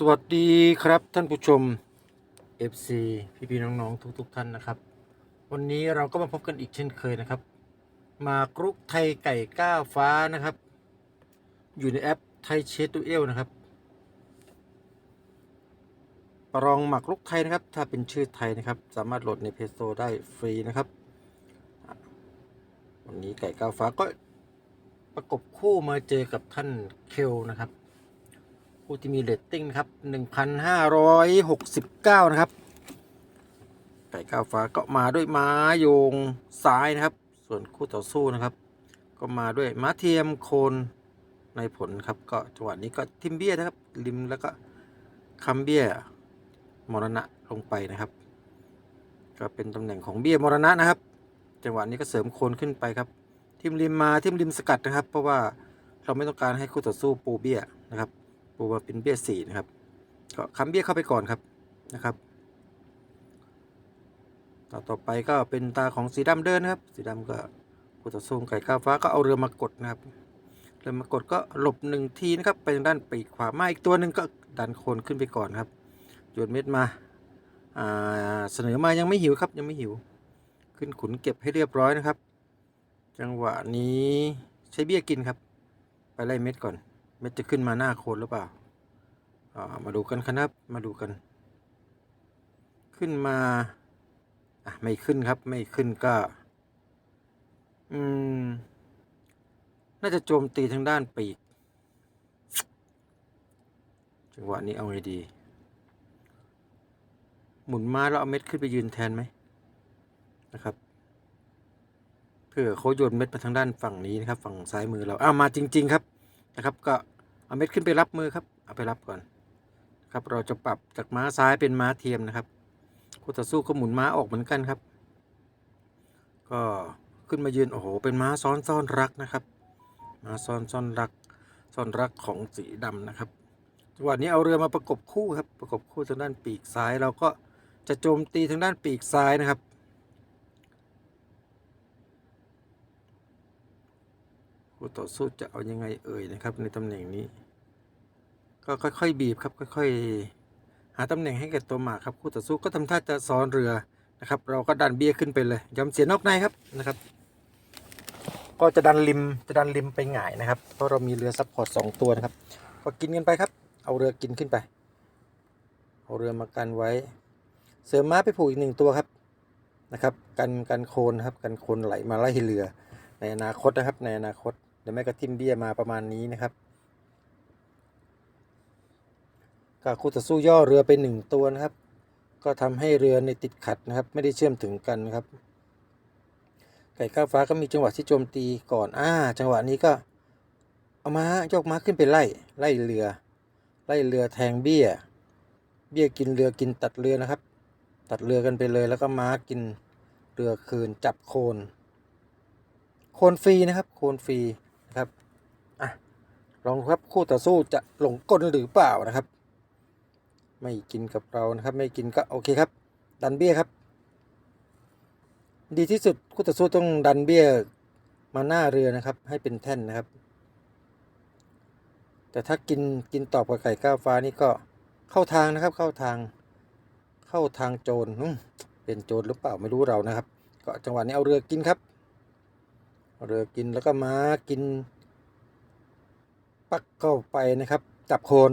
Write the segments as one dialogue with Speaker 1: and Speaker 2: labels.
Speaker 1: สวัสดีครับท่านผู้ชม FC พี่พี่น้องๆ ทุกๆท่านนะครับ วันนี้เราก็มาพบกันอีกเช่นเคยนะครับ มากรุกไทยไก่ก้าวฟ้านะครับ อยู่ในแอปไทยเชตดูเอลนะครับประลองหมักรุกไทยนะครับ ถ้าเป็นชื่อไทยนะครับ สามารถโหลดในเพจโซได้ฟรีนะครับ วันนี้ไก่ก้าวฟ้าก็ประกบคู่มาเจอกับท่านเคลนะครับ ผู้ที่มีเรตติ้งนะครับ 1,569 นะครับ ไก่ก้าวฟ้าก็มาด้วยม้าโยงซ้ายนะครับ ส่วนคู่ต่อสู้นะครับ ก็มาด้วยม้าเทียมโคนในผลครับ ก็จังหวะนี้ก็ทิมเบี้ยนะครับ ริมแล้วก็คำเบี้ยมรณะลงไปนะครับ ก็เป็นตำแหน่งของเบี้ยมรณะนะครับ จังหวะนี้ก็เสริมโคนขึ้นไปครับทิมริมมาทิมริมสกัดนะครับ เพราะว่าเราไม่ต้องการให้คู่ต่อสู้ปูเบี้ยนะครับ ปูมาเป็นเบี้ยสี่นะครับ ก็ค้ำเบี้ยเข้าไปก่อนครับนะครับต่อต่อไปก็เป็นตาของสีดำเดินนะครับ สีดำก็คู่ต่อสู้ไก่ก้าวฟ้าก็เอาเรือมากดนะครับเรือมากดก็หลบหนึ่งทีนะครับไปทางด้านปีกขวามาอีกตัวหนึ่งก็ดันโคนขึ้นไปก่อนครับโยนเม็ดมาเสนอมายังไม่หิวครับยังไม่หิว ขึ้นขุนเก็บให้เรียบร้อยนะครับ จังหวะนี้ใช้เบี้ยกินครับ ไปไล่เม็ดก่อน เม็ดจะขึ้นมาหน้าโคนหรือเปล่าอ่ามาดูกันครับ มาดูกัน ขึ้นมา อะ ไม่ขึ้นครับ ไม่ขึ้นก็ อืม น่าจะโจมตีทางด้านปีก จังหวะนี้เอาไงดี หมุนมาแล้วเอาเม็ดขึ้นไปยืนแทนไหมนะครับเพื่อเขาโยนเม็ดไปทางด้านฝั่งนี้นะครับ ฝั่งซ้ายมือเราอ้าวมาจริง ๆ ครับ นะครับ ก็เอาเม็ดขึ้นไปรับมือครับเอาไปรับก่อนครับเราจะปรับจากม้าซ้ายเป็นม้าเทียมนะครับคู่ต่อสู้ก็หมุนม้าออกเหมือนกันครับ ก็ขึ้นมายืนโอ้โหเป็นม้าซ้อนซ่อนรักนะครับ ม้าซ้อนซ่อนรักซ่อนรักของสีดำนะครับจังหวะนี้เอาเรือมาประกบคู่ครับประกบคู่ทางด้านปีกซ้ายเราก็จะโจมตีทางด้านปีกซ้ายนะครับ คู่ต่อสู้จะเอายังไงเอ่ยนะครับ ในตำแหน่งนี้ ก็ค่อยๆบีบครับค่อยๆหาตำแหน่งให้แก่ตัวหมากครับคู่ต่อสู้ก็ทำท่าจะซ้อนเรือนะครับ เราก็ดันเบี้ยขึ้นไปเลยยอมเสียนอกในครับนะครับ ก็จะดันริมจะดันริมไปหงายนะครับ เพราะเรามีเรือซัพพอร์ตสองตัวนะครับก็กินกันไปครับ เอาเรือกินขึ้นไป เอาเรือมากันไว้ เสริมม้าไปผูกอีกหนึ่งตัวครับนะครับ กันกันโคนนครับกันโคนไหลมาไล่เรือ ในอนาคตนะครับในอนาคต ดี๋ยวแม่ก็ทิมเบี้ยมาประมาณนี้นะครับก็คู่ต่อสู้ย่อเรือไปหนึ่งตัวนะครับ ก็ทำให้เรือในติดขัดนะครับ ไม่ได้เชื่อมถึงกันนะครับ ไก่ก้าวฟ้าก็มีจังหวะที่โจมตีก่อนอ่าจังหวะนี้ก็เอาม้ายกม้าขึ้นไปไล่ไล่เรือ ไล่เรือแทงเบี้ย เบี้ยกินเรือกินตัดเรือนะครับ ตัดเรือกันไปเลยแล้วก็ม้ากินเรือคืนจับโคน โคนฟรีนะครับ โคนฟรี นะครับอะลองครับคู่ต่อสู้จะหลงกลหรือเปล่านะครับ ไม่กินกับเรานะครับ ไม่กินก็โอเคครับ ดันเบี้ยครับ ดีที่สุดคู่ต่อสู้ต้องดันเบี้ยมาหน้าเรือนะครับ ให้เป็นแท่นนะครับ แต่ถ้ากินกินตอบกับไก่ก้าวฟ้านี่ก็เข้าทางนะครับ เข้าทาง เข้าทางโจรเป็นโจรหรือเปล่าไม่รู้เรานะครับ ก็จังหวะนี้เอาเรือกินครับ เอาเรือกินแล้วก็ม้ากิน ปักเข้าไปนะครับ จับโคน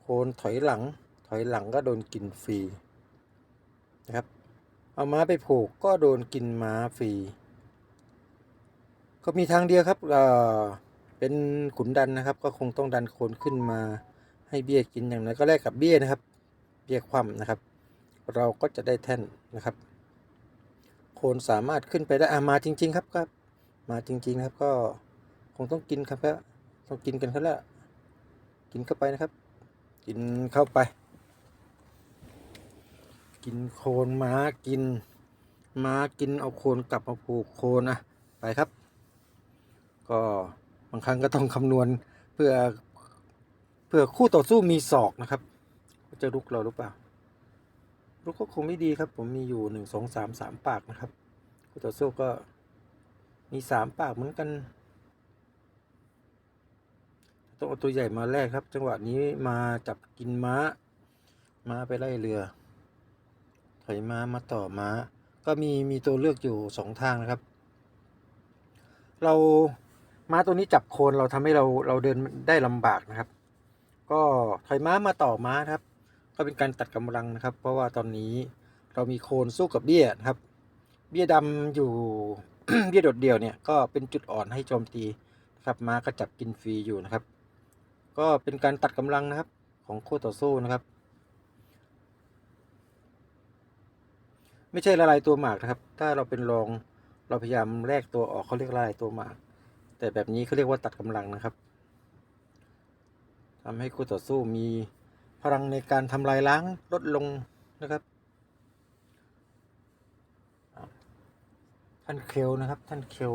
Speaker 1: โคนถอยหลัง ถอยหลังก็โดนกินฟรีนะครับ เอาม้าไปผูกก็โดนกินม้าฟรีก็มีทางเดียวครับเออเป็นขุนดันนะครับ ก็คงต้องดันโคนขึ้นมาให้เบี้ยกินอย่างนั้นก็แลกกับเบี้ยนะครับ เบี้ยคว่ำนะครับ เราก็จะได้แท่นนะครับ คนสามารถขึ้นไปได้อามาจริง ๆ ครับครับ มาจริงๆครับ ก็คงต้องกินครับแล้วต้องกินกันครับแล้วกินเข้าไปนะครับ กินเข้าไป กินโคนม้ากินม้ากินเอาโคนกลับมาผูกโคนนะไปครับ ก็บางครั้งก็ต้องคำนวณเพื่อเพื่อคู่ต่อสู้มีศอกนะครับ จะลุกเราหรือเปล่า ลุกก็คงไม่ดีครับ ผมมีอยู่หนึ่งสองสามสามปากนะครับคู่ต่อสู้ก็มีสามปากเหมือนกันต้องเอาตัวใหญ่มาแรกครับ จังหวะนี้มาจับกินม้า ม้าไปไล่เรือ ถอยม้ามาต่อม้า ก็มีมีตัวเลือกอยู่สองทางนะครับ เราม้าตัวนี้จับโคนเราทำให้เราเราเดินได้ลำบากนะครับ ก็ถอยม้ามาต่อม้าครับ ก็เป็นการตัดกำลังนะครับ เพราะว่าตอนนี้เรามีโคนสู้กับเบี้ยนะครับ เบี้ยดำอยู่เบี้ยโดดเดี่ยวเนี่ยก็เป็นจุดอ่อนให้โจมตีนะครับม้าก็จับกินฟรีอยู่นะครับ ก็เป็นการตัดกำลังนะครับของคู่ต่อสู้นะครับ ไม่ใช่ละลายตัวหมากนะครับ ถ้าเราเป็นรองเราพยายามแลกตัวออกเขาเรียกละลายตัวหมาก แต่แบบนี้เขาเรียกว่าตัดกำลังนะครับทำให้คู่ต่อสู้มี พลังในการทำลายล้างลดลงนะครับ ท่านเคลนะครับท่านเคล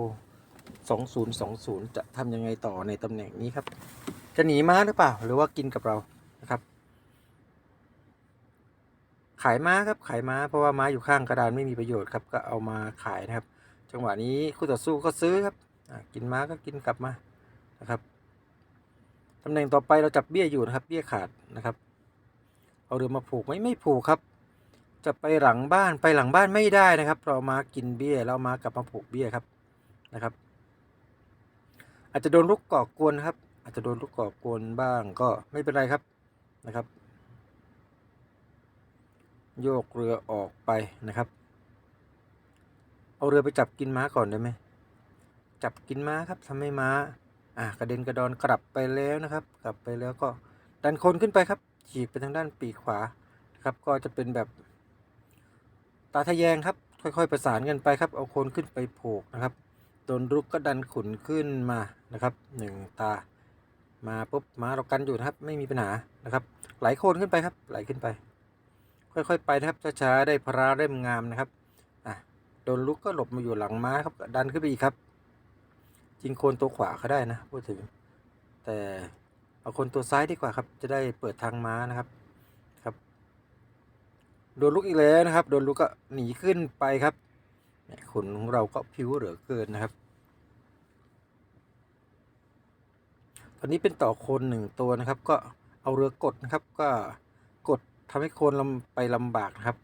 Speaker 1: สองศูนย์สองศูนย์จะทำยังไงต่อในตำแหน่งนี้ครับ จะหนีม้าหรือเปล่า หรือว่ากินกับเรานะครับ ขายม้าครับขายม้าเพราะว่าม้าอยู่ข้างกระดานไม่มีประโยชน์ครับก็เอามาขายนะครับ จังหวะนี้คู่ต่อสู้ก็ซื้อครับกินม้าก็กินกลับมานะครับตำแหน่งต่อไปเราจับเบี้ยอยู่นะครับ เบี้ยขาดนะครับ เอาเรือมาผูกไหมไม่ผูกครับ จะไปหลังบ้านไปหลังบ้านไม่ได้นะครับ เรามากินเบี้ยเรามากลับมาผูกเบี้ยครับนะครับ อาจจะโดนลูกก่อกวนนครับ อาจจะโดนลูกก่อกวนบ้างก็ไม่เป็นไรครับนะครับ โยกเรือออกไปนะครับ เอาเรือไปจับกินม้าก่อนได้ไหมจับกินม้าครับทำให้ม้า อะกระเด็นกระดอนกลับไปแล้วนะครับ กลับไปแล้วก็ดันคนขึ้นไปครับ ฉีกไปทางด้านปีกขวาครับก็จะเป็นแบบตาทะแยงครับ ค่อยๆ ประสานกันไปครับ เอาโคนขึ้นไปผูกนะครับโดนรุกก็ดันขุนขึ้นมานะครับหนึ่งตามาปุ๊บมาเรากันอยู่นะครับ ไม่มีปัญหานะครับไหลโคนขึ้นไปครับไหลขึ้นไป ค่อยๆไปนะครับช้าๆได้พราเล่มงามนะครับอะโดนลุกก็หลบมาอยู่หลังม้าครับดันขึ้นไปอีกครับ จริงโคนตัวขวาก็ได้นะพูดถึง แต่ เอาคนตัวซ้ายดีกว่าครับ จะได้เปิดทางม้านะครับครับ โดนลุกอีกแล้วนะครับ โดนลุกก็หนีขึ้นไปครับเนี่ยขนของเราก็ผิวเหลือเกินนะครับ ตอนนี้เป็นต่อโคนหนึ่งตัวนะครับ ก็เอาเรือกดนะครับ ก็กดทำให้โคนลำไปลำบากนะครับ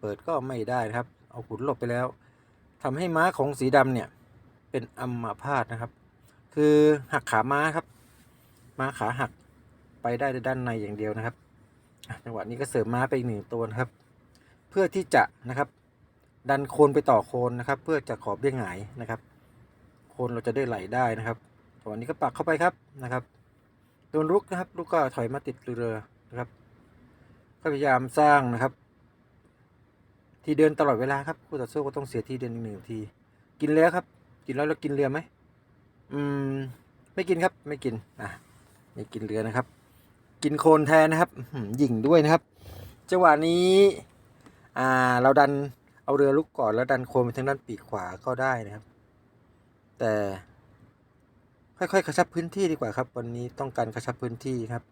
Speaker 1: เปิดก็ไม่ได้นะครับ เอาขุนหลบไปแล้วทำให้ม้าของสีดำเนี่ยเป็นอัมพาตนะครับ คือหักขาม้าครับ ม้าขาหักไปได้ด้านในอย่างเดียวนะครับจังหวะนี้ก็เสริมม้าไปอีกหนึ่งตัวนะครับ เพื่อที่จะนะครับ ดันโคนไปต่อโคนนะครับ เพื่อจะขอบเบี้ยหงายนะครับ โคนเราจะได้ไหลได้นะครับจังหวะนี้ก็ปักเข้าไปครับนะครับโดนลุกนะครับลูกก็ถอยมาติดเรือนะครับ ก็พยายามสร้างนะครับ ที่เดินตลอดเวลาครับคู่ต่อสู้ก็ต้องเสียทีเดินอีกหนึ่งที กินแล้วครับ กินแล้วเรากินเรือไหมอืม ไม่กินครับ ไม่กินอะ ไม่กินเรือนะครับ กินโคนแทนนะครับอื้อหือหยิ่งด้วยนะครับจังหวะนี้อ่าเราดันเอาเรือลุกก่อนแล้วดันโคนไปทางด้านปีกขวาก็ได้นะครับ แต่ค่อยๆกระชับพื้นที่ดีกว่าครับ วันนี้ต้องการกระชับพื้นที่ครับ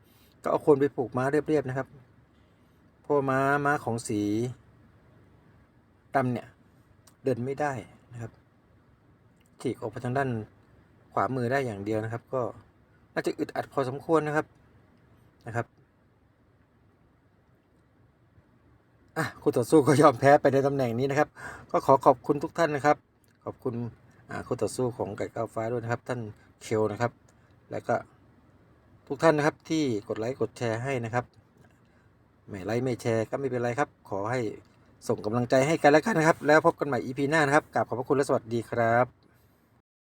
Speaker 1: ก็เอาโคนไปผูกม้าเรียบๆนะครับเพราะม้าม้าของสีดำเนี่ยเดินไม่ได้นะครับฉีกออกไปทางด้านขวามือได้อย่างเดียวนะครับ ก็ น่าจะอึดอัดพอสมควรนะครับนะครับอะคู่ต่อสู้ก็ยอมแพ้ไปในตำแหน่งนี้นะครับ ก็ขอขอบคุณทุกท่านนะครับ ขอบคุณอ่าคู่ต่อสู้ของไก่ก้าวฟ้าด้วยนะครับ ท่านเคลนะครับ แล้วก็ทุกท่านนะครับที่กดไลค์กดแชร์ให้นะครับไม่ไลค์ไม่แชร์ก็ไม่เป็นไรครับ ขอให้ส่งกำลังใจให้กันแล้วกันนะครับ แล้วพบกันใหม่ EP หน้านะครับกราบขอบพระคุณและสวัสดีครับ